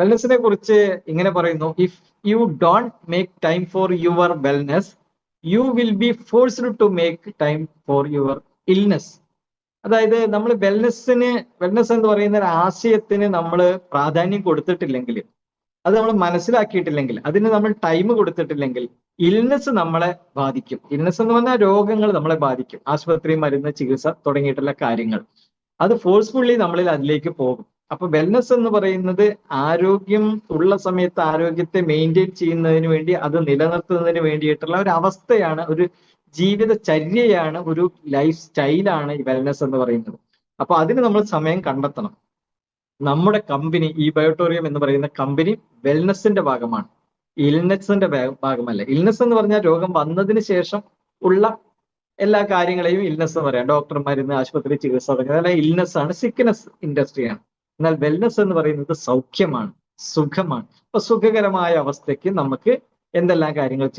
വെൽനെസ്സിനെ കുറിച്ച് ഇങ്ങനെ പറയുന്നു if you don't make time for your wellness you will be forced to make time for your illness അതായത് നമ്മൾ വെൽനെസ്സിന് wellness എന്ന് പറയുന്ന ഒരു ആശയത്തിന് നമ്മൾ പ്രാധാന്യം കൊടുത്തിട്ടില്ലെങ്കിൽ അത് നമ്മൾ മനസ്സിലാക്കിയിട്ടില്ലെങ്കിൽ അതിന് നമ്മൾ ടൈം കൊടുത്തിട്ടില്ലെങ്കിൽ ഇൽനെസ് നമ്മളെ ബാധിക്കും. ഇൽനെസ് എന്ന് പറഞ്ഞാൽ രോഗങ്ങൾ നമ്മളെ ബാധിക്കും. ആശുപത്രി മരുന്ന് ചികിത്സ തുടങ്ങിയിട്ടുള്ള കാര്യങ്ങൾ. അത് ഫോഴ്സ്ഫുള്ളി നമ്മളിൽ അതിലേക്ക് പോകും. അപ്പൊ വെൽനസ് എന്ന് പറയുന്നത് ആരോഗ്യം ഉള്ള സമയത്ത് ആരോഗ്യത്തെ മെയിന്റെയിൻ ചെയ്യുന്നതിന് വേണ്ടി അത് നിലനിർത്തുന്നതിന് വേണ്ടിയിട്ടുള്ള ഒരു അവസ്ഥയാണ് ഒരു ജീവിതചര്യയാണ് ഒരു ലൈഫ് സ്റ്റൈലാണ് ഈ വെൽനസ് എന്ന് പറയുന്നത്. അപ്പൊ അതിന് നമ്മൾ സമയം കണ്ടെത്തണം. നമ്മുടെ കമ്പനി ഈ ബയോട്ടോറിയം എന്ന് പറയുന്ന കമ്പനി വെൽനസിന്റെ ഭാഗമാണ്. ഇൽനെസിന്റെ ഭാഗമല്ല. ഇൽനെസ് എന്ന് പറഞ്ഞാൽ രോഗം വന്നതിന് ശേഷം ഉള്ള എല്ലാ കാര്യങ്ങളെയും ഇൽനെസ് എന്ന് പറയാം. ഡോക്ടർ മരുന്ന് ആശുപത്രി ചികിത്സ തുടങ്ങിയ അതെല്ലാം ഇൽനെസ് ആണ് സിക്നെസ് ഇൻഡസ്ട്രിയാണ് എന്നാൽ വെൽനസ് എന്ന് പറയുന്നത് സൗഖ്യമാണ് സുഖമാണ്. അപ്പൊ സുഖകരമായ അവസ്ഥയ്ക്ക് നമുക്ക് എന്തെല്ലാം കാര്യങ്ങൾ